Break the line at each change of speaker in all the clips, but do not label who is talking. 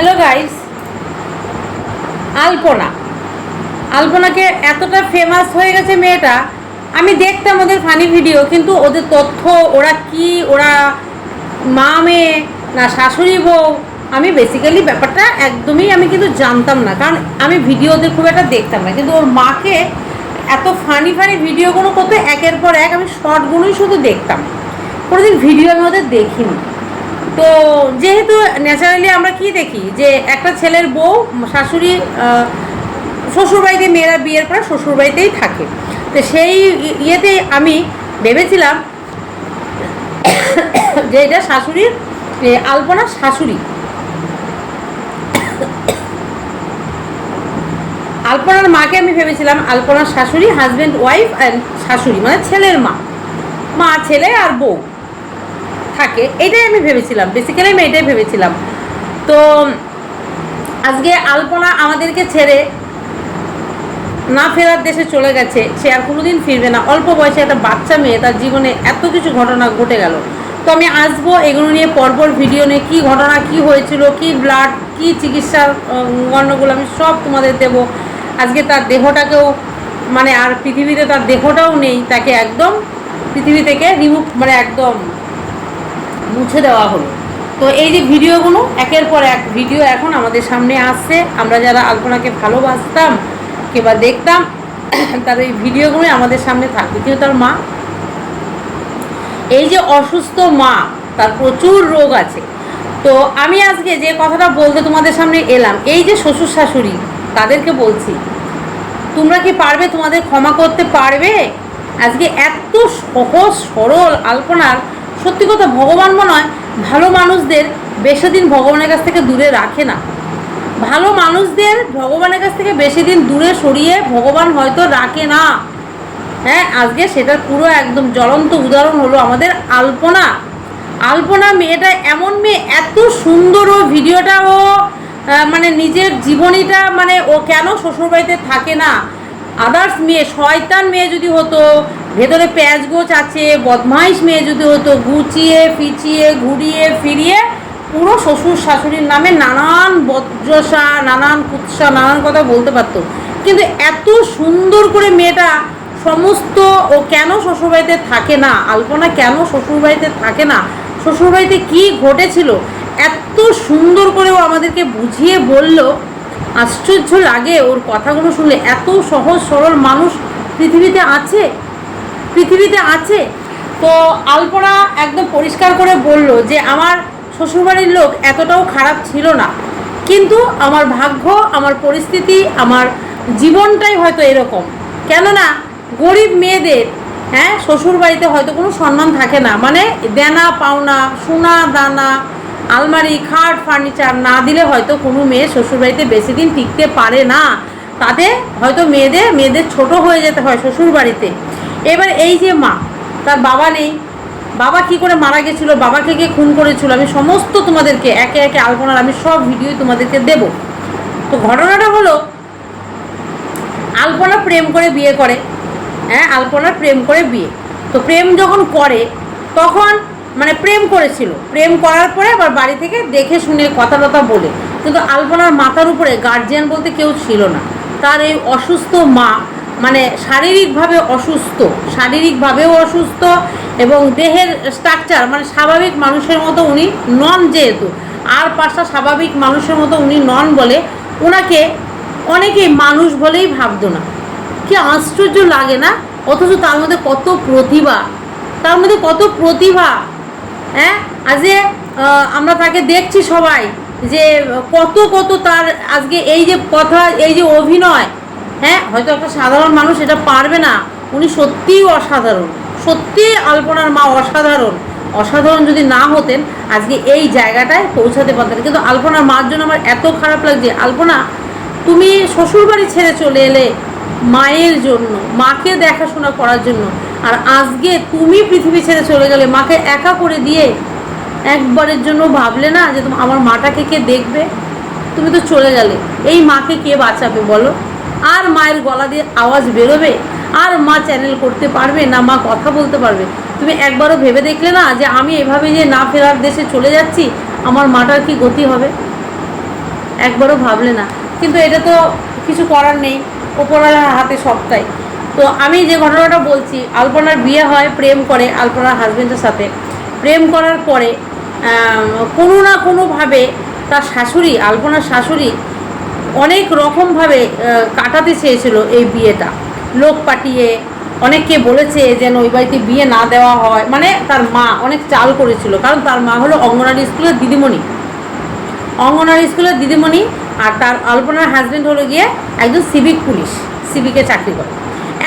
Hello guys আলপনা। আলপনাকে এতটা famous হয়ে গেছে মেয়েটা, আমি দেখতাম ওদের ফানি ভিডিও কিন্তু ওদের তথ্য, ওরা কি, ওরা মা মেয়ে না শাশুড়ি বউ, আমি বেসিক্যালি ব্যাপারটা একদমই আমি কিন্তু জানতাম না। কারণ আমি ভিডিও ওদের খুব একটা দেখতাম না। কিন্তু ওর মাকে এত ফানি ফানি ভিডিওগুলো করতে একের পর এক আমি শর্টগুলোই শুধু দেখতাম। কোনোদিন ভিডিও আমি ওদের দেখিনি। তো যেহেতু ন্যাচারালি আমরা কি দেখি যে একটা ছেলের বউ, শাশুড়ি শ্বশুরবাড়িতে মেয়েরা বিয়ের পর শ্বশুরবাড়িতেই থাকে। তো সেই ইয়েতে আমি ভেবেছিলাম যে এটা শাশুড়ির আলপনা শাশুড়ি। আলপনার মাকে আমি ভেবেছিলাম আলপনার শাশুড়ি হাজব্যান্ড ওয়াইফ অ্যান্ড শাশুড়ি মানে ছেলের মা। মা, ছেলে আর বউ। থাকে এটাই আমি ভেবেছিলাম বেসিক্যালি আমি এটাই ভেবেছিলাম। তো আজকে আলপনা আমাদেরকে ছেড়ে না ফেরার দেশে চলে গেছে সে আর কোনোদিন ফিরবে না। অল্প বয়সে একটা বাচ্চা মেয়ে তার জীবনে এত কিছু ঘটনা ঘটে গেল। তো আমি আসব এগুলো নিয়ে পরপর ভিডিও নিয়ে কী ঘটনা কি হয়েছিল কি ব্লাড কি চিকিৎসার উম, গণ্ডগোল আমি সব তোমাদের দেব। আজকে তার দেহটাকেও মানে আর পৃথিবীতে তার দেহটাও নেই তাকে একদম পৃথিবী থেকে রিমুভ মানে একদম মুছে দেওয়া হলো। তো এই যে ভিডিওগুলো, একের পর এক ভিডিও এখন আমাদের সামনে আসছে। আমরা যারা আলপনাকে ভালোবাসতাম, কিংবা দেখতাম তার এই ভিডিওগুলোই আমাদের সামনে থাকবে। কিন্তু তার মা, এই যে অসুস্থ মা, তার প্রচুর রোগ আছে। তো আমি আজকে যে কথাটা বলতে তোমাদের সামনে এলাম, এই যে শ্বশুর শাশুড়ি, তাদেরকে বলছি, তোমরা কি পারবে তোমাদের ক্ষমা করতে পারবে? আজকে এত সহজ সরল আলপনার সত্যি কথা, ভগবান মনে হয় ভালো মানুষদের বেশি দিন ভগবানের কাছ থেকে দূরে রাখে না। ভালো মানুষদের ভগবানের কাছ থেকে বেশি দিন দূরে সরিয়ে ভগবান হয়তো রাখে না। হ্যাঁ আজকে সেটার পুরো একদম জ্বলন্ত উদাহরণ হলো আমাদের আলপনা। আলপনা মেয়েটা এমন মেয়ে, এত সুন্দর ও ভিডিওটা ও মানে নিজের জীবনীটা মানে ও কেন শ্বশুরবাড়িতে থাকে না? আদার্স মেয়ে, শয়তান মেয়ে যদি হতো ভেতরে প্যাঁচ গোছ আছে, বদমাইশ মেয়ে যদি হতো গুছিয়ে ফিচিয়ে ঘুরিয়ে, ফিরিয়ে, পুরো শ্বশুর শাশুড়ির নামে নানান বজ্রসা, নানান কুৎসা, নানান কথা বলতে পারতো। কিন্তু এত সুন্দর করে মেয়েটা সমস্ত ও কেন শ্বশুরবাড়িতে থাকে না, আলপনা কেন শ্বশুরবাড়িতে থাকে না, শ্বশুরবাড়িতে কি ঘটেছিল, এত সুন্দর করে ও আমাদেরকে বুঝিয়ে বলল, আশ্চর্য লাগে ওর কথাগুলো শুনলে, এত সহজ সরল মানুষ পৃথিবীতে আছে? পৃথিবীতে আছে? তো আলপনা একদম পরিষ্কার করে বলল যে, আমার শ্বশুরবাড়ির লোক এতটাও খারাপ ছিল না। কিন্তু আমার ভাগ্য, আমার পরিস্থিতি, আমার জীবনটাই হয়তো এরকম। কেননা, গরিব মেয়েদের হ্যাঁ শ্বশুরবাড়িতে হয়তো কোনো সম্মান থাকে না। মানে দেনা, পাওনা, সোনা, দানা, আলমারি, খাট, ফার্নিচার না দিলে হয়তো কোনো মেয়ে শ্বশুরবাড়িতে বেশি দিন টিকতে পারে না। তাতে হয়তো মেয়েদের মেয়েদের ছোট হয়ে যেতে হয় শ্বশুরবাড়িতে। এবার এই যে মা, তার বাবা নেই, বাবা কি করে মারা গেছিল, বাবাকে কে খুন করেছিল, আমি সমস্ত তোমাদেরকে, একে একে আলপনার, আমি সব ভিডিও তোমাদেরকে দেব। তো ঘটনাটা হলো, আলপনা প্রেম করে বিয়ে করে হ্যাঁ আলপনার প্রেম করে বিয়ে। তো প্রেম যখন করে, তখন মানে প্রেম করেছিল। প্রেম করার পরে আবার বাড়ি থেকে দেখে শুনে কথা টথা বলে। কিন্তু আলপনার মাথার উপরে গার্জিয়ান বলতে কেউ ছিল না। তার এই অসুস্থ মা মানে শারীরিকভাবে অসুস্থ শারীরিকভাবেও অসুস্থ এবং দেহের স্ট্রাকচার মানে স্বাভাবিক মানুষের মতো উনি নন যেহেতু আর পাঁচটা স্বাভাবিক মানুষের মতো উনি নন বলে ওনাকে অনেকেই মানুষ বলেই ভাবতো না। কি আশ্চর্য লাগে না? অথচ তার মধ্যে কত প্রতিভা তার মধ্যে কত প্রতিভা হ্যাঁ? আহ, আমরা তাকে দেখছি সবাই যে কত কত তার আজকে এই যে কথা এই যে অভিনয় হ্যাঁ হয়তো একটা সাধারণ মানুষ এটা পারবে না। উনি সত্যিই অসাধারণ। সত্যি আলপনার মা অসাধারণ। অসাধারণ যদি না হতেন, আজকে এই জায়গাটায় পৌঁছাতে পারতেন। কিন্তু আলপনার মার জন্য আমার এত খারাপ লাগছে। আলপনা, তুমি শ্বশুরবাড়ি ছেড়ে চলে এলে মায়ের জন্য, মাকে দেখাশোনা করার জন্য। আর আজকে তুমি পৃথিবী ছেড়ে চলে গেলে, মাকে একা করে দিয়ে একবারের জন্য ভাবলে না যে তোমার আমার মাটাকে কে দেখবে? তুমি তো চলে গেলে। এই মাকে কে বাঁচাবে বলো? আর মায়ের গলা দিয়ে আওয়াজ বেরোবে? আর মা চ্যানেল করতে পারবে না, মা কথা বলতে পারবে? তুমি একবারও ভেবে দেখলে না যে আমি এভাবে যে না ফেরার দেশে চলে যাচ্ছি, আমার মাটার কি গতি হবে? একবারও ভাবলে না। কিন্তু এটা তো কিছু করার নেই, ওপরওয়ালার হাতে সবটাই। তো আমি যে ঘটনাটা বলছি, আলপনার বিয়ে হয়, প্রেম করে আলপনার হাজবেন্ডের সাথে। প্রেম করার পরে কোনো না কোনোভাবে তার শাশুড়ি, আলপনার শাশুড়ি অনেক রকমভাবে কাটাতে চেয়েছিল এই বিয়েটা। লোক পাঠিয়ে অনেককে বলেছে যেন ওই বাড়িতে বিয়ে না দেওয়া হয়। মানে তার মা অনেক চাল করেছিল। কারণ তার মা হলো অঙ্গনারী স্কুলের দিদিমণি। অঙ্গনারী স্কুলের দিদিমণি আর তার আলপনার হাজব্যান্ড হলো গিয়ে একজন সিভিক পুলিশ সিভিকে চাকরি করে।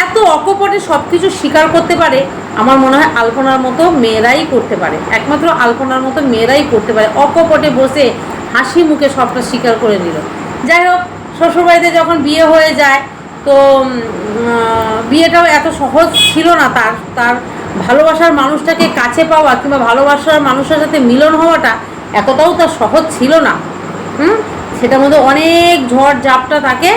এত অকপটে সব কিছু স্বীকার করতে পারে, আমার মনে হয় আলপনার মতো মেয়েরাই করতে পারে। একমাত্র আলপনার মতো মেয়েরাই করতে পারে। অকপটে বসে হাসি মুখে সবটা স্বীকার করে নিল। যাই হোক শ্বশুরবাড়িতে যখন বিয়ে হয়ে যায়, তো বিয়েটাও এত সহজ ছিল না। তার তার ভালোবাসার মানুষটাকে কাছে পাওয়া কিংবা ভালোবাসার মানুষের সাথে মিলন হওয়াটা এতটাও তার সহজ ছিল না। হুম? সেটার মধ্যে অনেক ঝড় ঝাপটা তাকে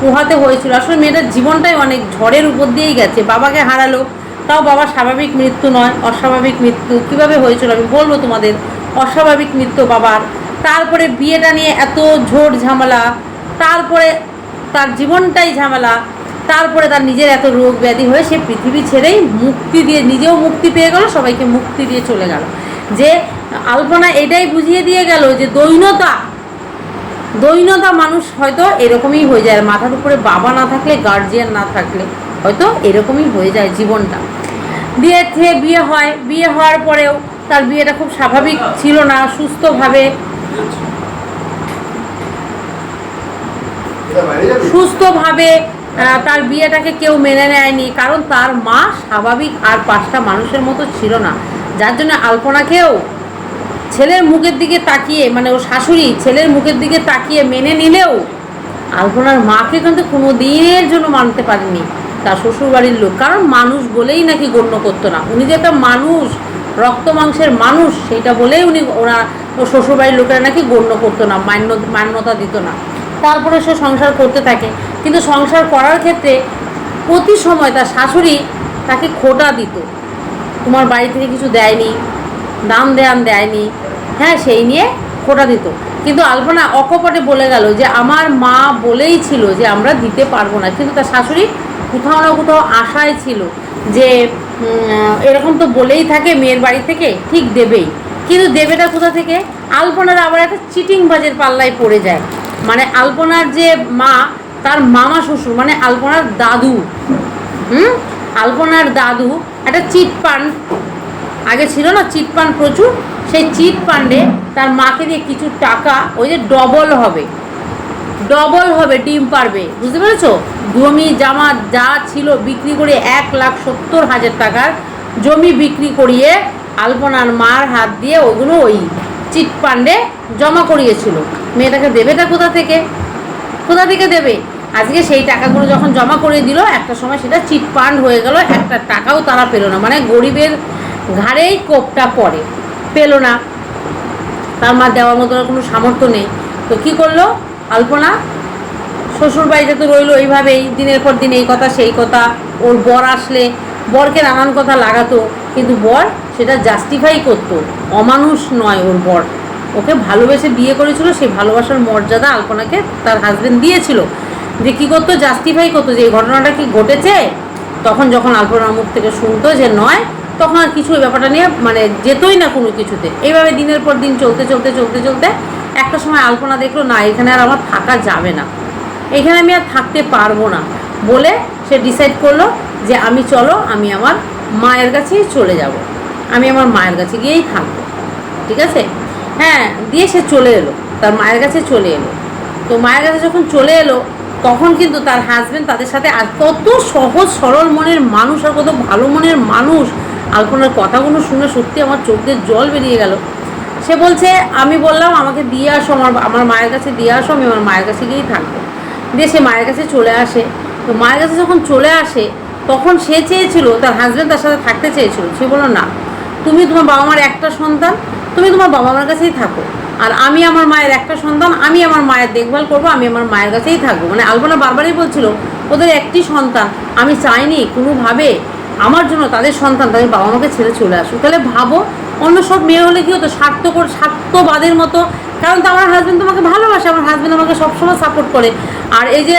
পোহাতে হয়েছিল। আসলে মেয়েটার জীবনটাই অনেক ঝড়ের উপর দিয়েই গেছে। বাবাকে হারালো, তাও বাবার স্বাভাবিক মৃত্যু নয়, অস্বাভাবিক মৃত্যু। কীভাবে হয়েছিল আমি বলব তোমাদের? অস্বাভাবিক মৃত্যু বাবার। তারপরে বিয়েটা নিয়ে এত ঝোড় ঝামেলা, তারপরে তার জীবনটাই ঝামেলা, তারপরে তার নিজের এত রোগ ব্যাধি হয়ে সে পৃথিবী ছেড়েই মুক্তি দিয়ে, নিজেও মুক্তি পেয়ে গেল, সবাইকে মুক্তি দিয়ে চলে গেল। যে আলপনা এটাই বুঝিয়ে দিয়ে গেল যে দৈনতা দৈনতা মানুষ হয়তো এরকমই হয়ে যায়। মাথার উপরে বাবা না থাকলে গার্জিয়ান না থাকলে হয়তো এরকমই হয়ে যায় জীবনটা। বিয়ে থেকে বিয়ে হয়, বিয়ে হওয়ার পরেও তার বিয়েটা খুব স্বাভাবিক ছিল না, সুস্থভাবে সুস্থভাবে তার বিয়েটাকে কেউ মেনে নেয়নি, কারণ তার মা স্বাভাবিক আর পাঁচটা মানুষের মতো ছিল না। যার জন্য আলপনাকেও ছেলের মুখের দিকে তাকিয়ে মানে ও শাশুড়ি ছেলের মুখের দিকে তাকিয়ে মেনে নিলেও আলপনার মাকে কিন্তু কোনো দিনের জন্য মানতে পারেনি তার শ্বশুরবাড়ির লোক। কারণ মানুষ বলেই নাকি গণ্য করতো না। উনি যে একটা মানুষ, রক্ত মাংসের মানুষ সেইটা বলেই উনি ওরা ও শ্বশুরবাড়ির লোকেরা নাকি গণ্য করতো না, মান্য মান্যতা দিত না। তারপরে সে সংসার করতে থাকে। কিন্তু সংসার করার ক্ষেত্রে প্রতি সময় তার শাশুড়ি তাকে খোটা দিত। তোমার বাড়ি থেকে কিছু দেয়নি, দাম দেয়ান দেয়নি হ্যাঁ সেই নিয়ে খোটা দিত। কিন্তু আলপনা অকপটে বলে গেল যে, আমার মা বলেই ছিল যে, আমরা দিতে পারব না। কিন্তু তার শাশুড়ি কোথাও না কোথাও আশায় ছিল যে এরকম তো বলেই থাকে মেয়ের বাড়ি থেকে, ঠিক দেবেই। কিন্তু দেবেটা কোথা থেকে? আলপনার আবার একটা চিটিং বাজের পাল্লায় পড়ে যায়। মানে আলপনার যে মা, তার মামা শ্বশুর মানে আলপনার দাদু। হুম? আলপনার দাদু একটা চিট পান আগে ছিল না চিট পান প্রচুর, সেই চিট পান্ডে তার মাকে দিয়ে কিছু টাকা, ওই যে ডবল হবে। ডবল হবে, ডিম পারবে, বুঝতে পেরেছ? জমি, জামা যা ছিল বিক্রি করে এক লাখ সত্তর হাজার টাকার জমি বিক্রি করিয়ে আলপনার মার হাত দিয়ে ওগুলো ওই চিট পান্ডে জমা করিয়েছিল। মেয়েটাকে দেবেটা কোথা থেকে? কোথা থেকে দেবে? আজকে সেই টাকাগুলো যখন জমা করে দিল, একটা সময় সেটা চিট পান্ড হয়ে গেল, একটা টাকাও তারা পেল না। মানে গরিবের ঘাড়েই কোপটা পড়ে, পেল না। তার মা দেওয়ার মতো কোনো সামর্থ্য নেই। তো কি করল? আলপনা, শ্বশুর বাড়িতে তো রইল এইভাবেই, দিনের পর দিন এই কথা, সেই কথা, ওর বর আসলে, বরকে নানান কথা লাগাতো। কিন্তু বর সেটা জাস্টিফাই করতো। অমানুষ নয় ওর বর। ওকে ভালোবেসে বিয়ে করেছিল সেই ভালোবাসার মর্যাদা আলপনাকে তার হাজবেন্ড দিয়েছিল। যে কী করতো? জাস্টিফাই করতো যে এই ঘটনাটা কি ঘটেছে? তখন যখন আলপনার মুখ থেকে শুনতো যে নয়, তখন আর কিছু ওই ব্যাপারটা নিয়ে মানে যেতই না কোনো কিছুতে। এইভাবে দিনের পর দিন চলতে চলতে চলতে চলতে একটা সময় আলপনা দেখল, না, এখানে আর আমার থাকা যাবে না। এখানে আমি আর থাকতে পারব না। বলে সে ডিসাইড করল যে আমি চলো, আমি আমার মায়ের কাছেই চলে যাব। আমি আমার মায়ের কাছে গিয়েই থাকব। ঠিক আছে? হ্যাঁ দিয়ে সে চলে এলো। তার মায়ের কাছে চলে এলো। তো মায়ের কাছে যখন চলে এলো, তখন কিন্তু তার হাজবেন্ড তাদের সাথে আর কত সহজ সরল মনের মানুষ আর কত ভালো মনের মানুষ আলপনার কথাগুলো শুনে সত্যি আমার চোখ দিয়ে জল বেরিয়ে গেল। সে বলছে, আমি বললাম আমাকে দিয়ে আসো, আমার আমার মায়ের কাছে দিয়ে আসো, আমি আমার মায়ের কাছে গিয়েই থাকব। দিয়ে সে মায়ের কাছে চলে আসে। তো মায়ের কাছে যখন চলে আসে তখন সে চেয়েছিল, তার হাজব্যান্ড তার সাথে থাকতে চেয়েছিল। সে বলল, না, তুমি তোমার বাবা মার একটা সন্তান, তুমি তোমার বাবা মার কাছেই থাকো। আর আমি আমার মায়ের একটা সন্তান, আমি আমার মায়ের দেখভাল করব, আমি আমার মায়ের কাছেই থাকব। মানে আলপনা বারবারই বলছিল, ওদের একটি সন্তান, আমি চাইনি কোনোভাবে আমার জন্য তাদের সন্তান, তাদের বাবা মাকে ছেড়ে চলে আসুক। তাহলে ভাবো, অন্য সব মেয়ে হলে কি হতো? স্বার্থকর, স্বার্থবাদের মতো। কারণ তো আমার হাজব্যান্ড তোমাকে ভালোবাসে, আমার হাজব্যান্ড আমাকে সবসময় সাপোর্ট করে। আর এই যে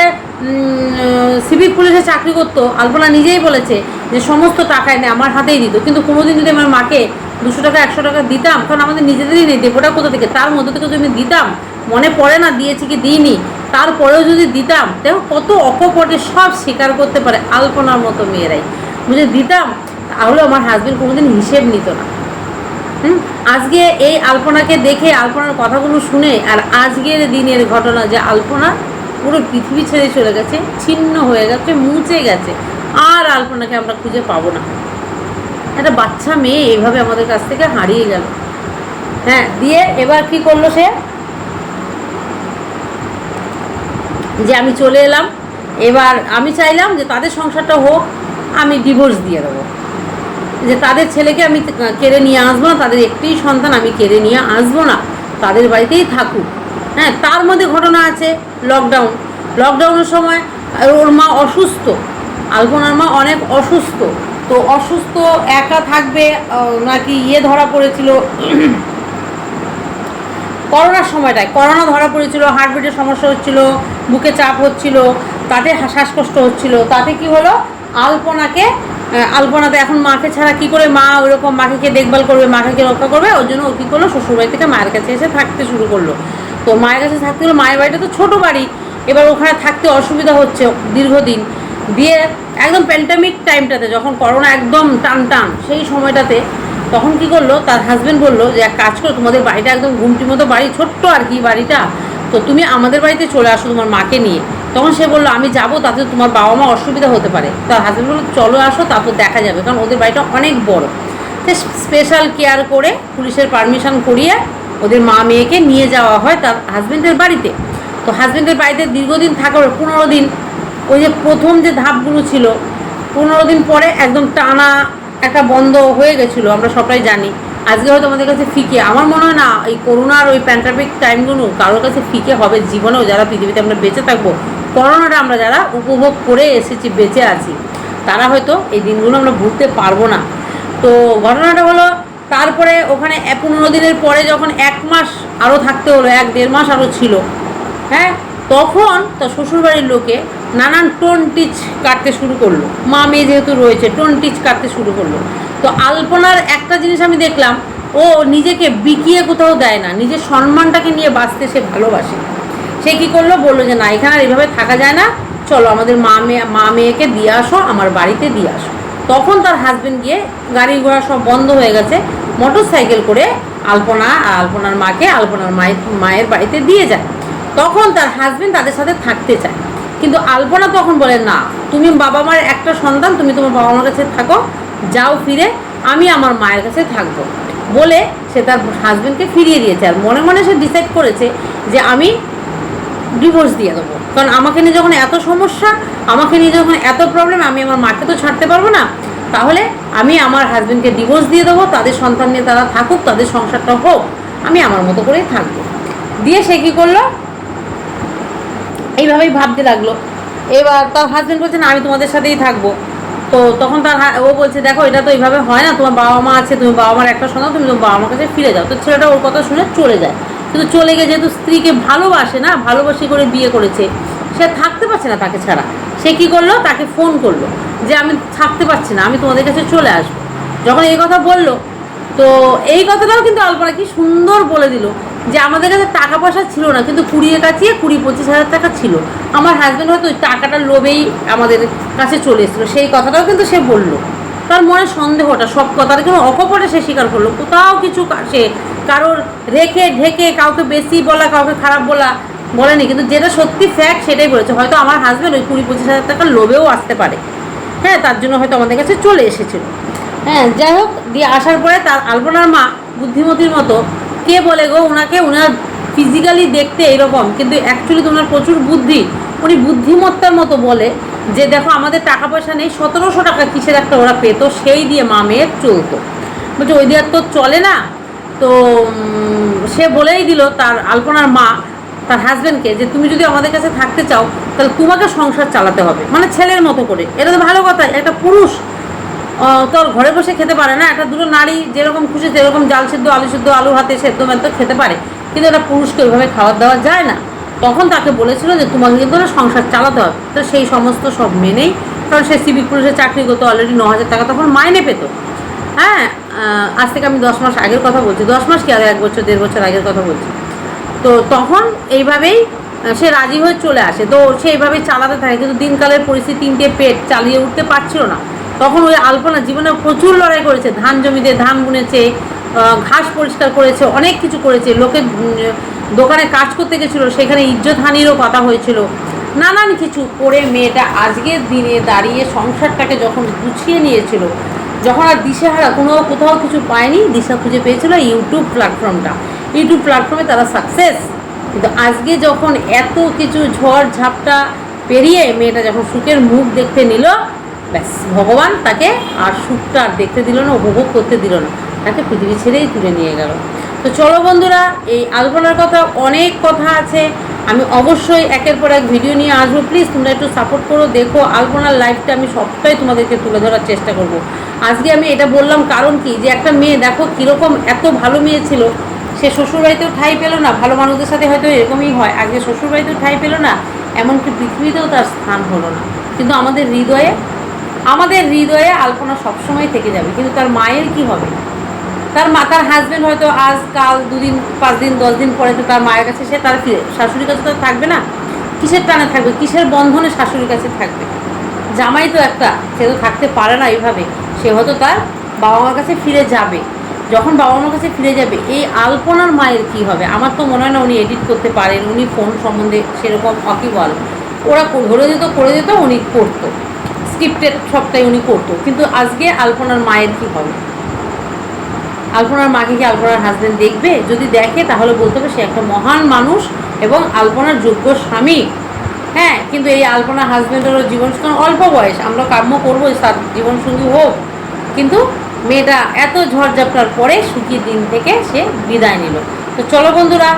সিভিক পুলিশে চাকরি করতো আলপনা নিজেই বলেছে যে সমস্ত টাকা এনে আমার হাতেই দিত। কিন্তু কোনোদিন যদি আমার মাকে দুশো টাকা, একশো টাকা দিতাম, কারণ আমাদের নিজেদেরই নেই দেবোটা কোথা থেকে? তার মধ্যে থেকে যদি দিতাম, মনে পড়ে না, দিয়েছি কি দিইনি, তারপরেও যদি দিতাম, দেখো কত অকপটে সব স্বীকার করতে পারে আলপনার মতো মেয়েরাই। বুঝে দিতাম তাহলে আমার হাজব্যান্ড কোনোদিন হিসেব নিত না। হুম? আজকে এই আলপনাকে দেখে আলপনার কথাগুলো শুনে আর আজকের দিনের ঘটনা যে আলপনা পুরো পৃথিবী ছেড়ে চলে গেছে, ছিন্ন হয়ে গেছে মুছে গেছে। আর আলপনাকে আমরা খুঁজে পাবো না। একটা বাচ্চা মেয়ে এভাবে আমাদের কাছ থেকে হারিয়ে গেল। হ্যাঁ দিয়ে এবার কি করল সে? যে আমি চলে এলাম, এবার আমি চাইলাম যে তাদের সংসারটা হোক, আমি ডিভোর্স দিয়ে দেবো। যে তাদের ছেলেকে আমি কেড়ে নিয়ে আসব না, তাদের একটি সন্তান আমি কেড়ে নিয়ে আসব না, তাদের বাড়িতেই থাকুক। হ্যাঁ তার মধ্যে ঘটনা আছে লকডাউন লকডাউনের সময় ওর মা অসুস্থ, আলপনার মা অনেক অসুস্থ। তো অসুস্থ, একা থাকবে নাকি ইয়ে ধরা পড়েছিল? করোনার সময়টায়, করোনা ধরা পড়েছিল হার্টবিটের সমস্যা হচ্ছিল, বুকে চাপ হচ্ছিল, তাতে শ্বাসকষ্ট হচ্ছিল। তাতে কি হলো? আলপনাকে আলপনাতে এখন মাকে ছাড়া কি করে মা ওইরকম মাকে দেখভাল করবে, মাকে রক্ষা করবে? ওই জন্য ও কী করল? শ্বশুরবাড়ি থেকে মায়ের কাছে এসে থাকতে শুরু করল। তো মায়ের কাছে থাকতে হলো মায়ের বাড়িটা তো ছোটো বাড়ি। এবার ওখানে থাকতে অসুবিধা হচ্ছে দীর্ঘদিন। দিয়ে একদম প্যান্ডামিক টাইমটাতে যখন করোনা একদম টান টান সেই সময়টাতে, তখন কি করল, তার হাজবেন্ড বলল যে, এক কাজ করো, তোমাদের বাড়িটা একদম ঘুমটির মতো বাড়ি, ছোট্ট আর কি বাড়িটা। তো তুমি আমাদের বাড়িতে চলে আসো তোমার মাকে নিয়ে। তখন সে বলল, আমি যাব, তাতে তোমার বাবা মা অসুবিধা হতে পারে। তার হাজব্যান্ড বলল, চলো আসো, তারপর দেখা যাবে। কারণ ওদের বাড়িটা অনেক বড়। স্পেশাল কেয়ার করে পুলিশের পারমিশন করিয়ে ওদের মা মেয়েকে নিয়ে যাওয়া হয় তার হাজবেন্ডের বাড়িতে। তো হাজবেন্ডের বাড়িতে দীর্ঘদিন থাকার পনেরো দিন ওই যে প্রথম যে ধাপগুলো ছিল, পনেরো দিন পরে একদম টানা একটা বন্ধ হয়ে গেছিল, আমরা সবাই জানি। আজকে হয়তো আমাদের কাছে ফিকে। আমার মনে হয় না, এই করোনার ওই প্যান্টাপিক টাইমগুলো কারোর কাছে ফিকে হবে জীবনেও। যারা পৃথিবীতে আমরা বেঁচে থাকব, করোনাটা আমরা যারা উপভোগ করে এসেছি, বেঁচে আছি, তারা হয়তো এই দিনগুলো আমরা ভুলতে পারব না। তো ঘটনাটা হলো তারপরে ওখানে পনেরো দিনের পরে যখন এক মাস আরও থাকতে হলো, এক দেড় মাস আরও ছিল হ্যাঁ তখন তার শ্বশুরবাড়ির লোকে নানান টোন টিচ কাটতে শুরু করল। মা মেয়ে যেহেতু রয়েছে, টোন টিচ কাটতে শুরু করল। তো আলপনার একটা জিনিস আমি দেখলাম, ও নিজেকে বিকিয়ে কোথাও দেয় না, নিজের সম্মানটাকে নিয়ে বাঁচতে সে ভালোবাসে। সে কী করল? বলল যে, না, এখানে আর এভাবে থাকা যায় না। চলো আমাদের মা মেয়ে, মা মেয়েকে দিয়ে আসো, আমার বাড়িতে দিয়ে আসো। তখন তার হাজবেন্ড গিয়ে গাড়ি ঘোড়া সব বন্ধ হয়ে গেছে। মোটর সাইকেল করে আলপনা, আলপনার মাকে, আলপনার মায়ের মায়ের বাড়িতে দিয়ে যায়। তখন তার হাজবেন্ড তাদের সাথে থাকতে চায়। কিন্তু আলপনা তখন বলে, না, তুমি বাবা মার একটা সন্তান, তুমি তোমার বাবা মার কাছে থাকো, যাও ফিরে, আমি আমার মায়ের কাছে থাকব। বলে সে তার হাজবেন্ডকে ফিরিয়ে দিয়েছে। আর মনে মনে সে ডিসাইড করেছে যে আমি ডিভোর্স দিয়ে দেবো। কারণ আমাকে নিয়ে যখন এত সমস্যা, আমাকে নিয়ে যখন এত প্রবলেম আমি আমার মাকে তো ছাড়তে পারব না। তাহলে আমি আমার হাজবেন্ডকে ডিভোর্স দিয়ে দেবো, তাদের সন্তান নিয়ে তারা থাকুক, তাদের সংসারটা হোক, আমি আমার মতো করেই থাকব। দিয়ে সে কী করল? এইভাবেই ভাবতে লাগল। এবার তার হাজবেন্ড বলছে, না, আমি তোমাদের সাথেই থাকব। তো তখন তার ও বলছে, দেখো, এটা তো এইভাবে হয় না, তোমার বাবা মা আছে, তুমি বাবা মার একটা সন্তান, তুমি তোমার বাবা মার কাছে ফিরে যাও। তো ছেলেটা ওর কথা শুনে চলে যায়। কিন্তু চলে গিয়ে যেহেতু স্ত্রীকে ভালোবাসে না, ভালোবাসি করে বিয়ে করেছে সে থাকতে পারছে না তাকে ছাড়া। সে কি করল? তাকে ফোন করল যে, আমি থাকতে পারছি না, আমি তোমাদের কাছে চলে আসব। যখন এই কথা বলল, তো এই কথাটাও কিন্তু আলপনা কি সুন্দর বলে দিল যে, আমাদের কাছে টাকা পয়সা ছিল না, কিন্তু কুড়িয়ে কাছিয়ে কুড়ি পঁচিশ হাজার টাকা ছিল। আমার হাজব্যান্ড হয়তো ওই টাকাটার লোভেই আমাদের কাছে চলে এসেছিল। সেই কথাটাও কিন্তু সে বলল। তার মনে সন্দেহটা, সব কথাটা কিন্তু অকপটে সে স্বীকার করল। কোথাও কিছু সে কারোর রেখে ঢেকে, কাউকে বেশি বলা, কাউকে খারাপ বলা বলেনি, কিন্তু যেটা সত্যি ফ্যাক্ট সেটাই বলেছে। হয়তো আমার হাজব্যান্ড ওই কুড়ি পঁচিশ হাজার টাকার লোভেও আসতে পারে। হ্যাঁ তার জন্য হয়তো আমাদের কাছে চলে এসেছিল। হ্যাঁ যাই হোক, দিয়ে আসার পরে তার আলপনার মা বুদ্ধিমতির মতো, কে বলে গো ওনাকে, ওনার ফিজিক্যালি দেখতে এরকম কিন্তু অ্যাকচুয়ালি তো ওনার প্রচুর বুদ্ধি। উনি বুদ্ধিমত্তার মতো বলে যে, দেখো, আমাদের টাকা পয়সা নেই, সতেরোশো টাকা কিসের একটা ওরা পেতো, সেই দিয়ে মা মেয়ের চলতো। বলছে, ওই দিয়ে তো চলে না? তো সে বলেই দিল তার আলপনার মা তার হাজব্যান্ডকে যে তুমি যদি আমাদের কাছে থাকতে চাও, তাহলে তোমাকে সংসার চালাতে হবে। মানে ছেলের মতো করে। এটা তো ভালো কথা, একটা পুরুষ তোর ঘরে বসে খেতে পারে না। একটা দুটো নারী যেরকম খুশি, সেরকম জাল সিদ্ধ, আলু সিদ্ধ, আলু হাতে সেদ্ধ মেদ্ধ খেতে পারে। কিন্তু একটা পুরুষকে ওইভাবে খাবার দেওয়া যায় না। তখন তাকে বলেছিল যে তোমাকে কিন্তু না সংসার চালাতে হবে। তো সেই সমস্ত সব মেনেই, কারণ সে সিভিক পুলিশে চাকরি করতো অলরেডি ন হাজার টাকা তখন মাইনে পেতো। হ্যাঁ আজ থেকে আমি দশ মাস আগের কথা বলছি। দশ মাস কি আগে, এক বছর, দেড় বছর আগের কথা বলছি। তো তখন এইভাবেই সে রাজি হয়ে চলে আসে। তো সে এইভাবেই চালাতে থাকে কিন্তু দিনকালের পরিস্থিতি তিনটে পেট চালিয়ে উঠতে পারছিল না। তখন ওই আলপনা জীবনে প্রচুর লড়াই করেছে। ধান জমিতে ধান বুনেছে ঘাস পরিষ্কার করেছে অনেক কিছু করেছে। লোকে উম, দোকানে কাজ করতে গেছিল সেখানে ইজ্জত হানিরও কথা হয়েছিল। নানান কিছু করে মেয়েটা আজকের দিনে দাঁড়িয়ে সংসারটাকে যখন গুছিয়ে নিয়েছিল যখন আর দিশেহারা কোনো কোথাও কিছু পায়নি দিশা খুঁজে পেয়েছিল ইউটিউব প্ল্যাটফর্মটা। ইউটিউব প্ল্যাটফর্মে তারা সাকসেস কিন্তু আজকে যখন এত কিছু ঝড় ঝাপটা পেরিয়ে মেয়েটা যখন সুখের মুখ দেখতে নিল, ব্যাস, ভগবান তাকে আর সুখটা আর দেখতে দিল না, উপভোগ করতে দিল না। তাকে পৃথিবী ছেড়েই তুলে নিয়ে গেল। তো চলো বন্ধুরা, এই আলপনার কথা অনেক কথা আছে। আমি অবশ্যই একের পর এক ভিডিও নিয়ে আসব। প্লিজ তোমরা একটু সাপোর্ট করো, দেখো আলপনার লাইফটা আমি সবটাই তোমাদেরকে তুলে ধরার চেষ্টা করব। আজকে আমি এটা বললাম কারণ কি? যে একটা মেয়ে, দেখো কীরকম এত ভালো মেয়ে ছিল। সে শ্বশুরবাড়িতেও ঠাঁই পেল না, ভালো মানুষদের সাথে হয়তো এরকমই হয়। আগে শ্বশুরবাড়িতেও ঠাঁই পেল না, এমনকি পৃথিবীতেও তার স্থান হলো না। কিন্তু আমাদের হৃদয়ে আমাদের হৃদয়ে আলপনা সবসময় থেকে যাবে। কিন্তু তার মায়ের কি হবে? তার মা, তার হাজবেন্ড হয়তো আজ, কাল, দুদিন, পাঁচ দিন, দশ দিন পরে তো তার মায়ের কাছে সে তার শাশুড়ির কাছে তো থাকবে না। কিসের টানে থাকবে? কিসের বন্ধনে শাশুড়ির কাছে থাকবে? জামাই তো একটা, সে তো থাকতে পারে না এইভাবে সে হয়তো তার বাবা মার কাছে ফিরে যাবে। যখন বাবা মার কাছে ফিরে যাবে, এই আলপনার মায়ের কি হবে? আমার তো মনে হয় না উনি এডিট করতে পারেন, উনি ফোন সম্বন্ধে সেরকম অকিবল। ওরা ধরে দিত করে দিত উনি করতো। স্ক্রিপ্টেড সবটাই উনি করতো। কিন্তু আজকে আলপনার মায়ের কি হবে? আলপনার মাকে কি আলপনার হাজবেন্ড দেখবে? যদি দেখে, তাহলে বলতে হবে সে একটা মহান মানুষ এবং আলপনার যোগ্য স্বামী। হ্যাঁ কিন্তু এই আলপনার হাজবেন্ডেরও জীবন অল্প বয়স। আমরা কাম্য করব জীবনসঙ্গী হোক। কিন্তু মেয়েটা এত ঝড়ঝাপটার পরে সুখীর দিন থেকে সে বিদায় নিল। তো চলো বন্ধুরা,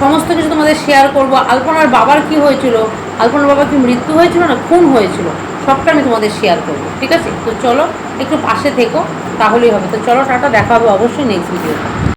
সমস্ত কিছু তোমাদের শেয়ার করব। আলপনার বাবার কি হয়েছিল? আলপনার বাবার কি মৃত্যু হয়েছিল না খুন হয়েছিল? সবটা আমি তোমাদের শেয়ার করব, ঠিক আছে? তো চলো একটু পাশে থেকো, তাহলেই হবে। তো চলো টাটা, দেখাবো অবশ্যই নেক্সট ভিডিওতে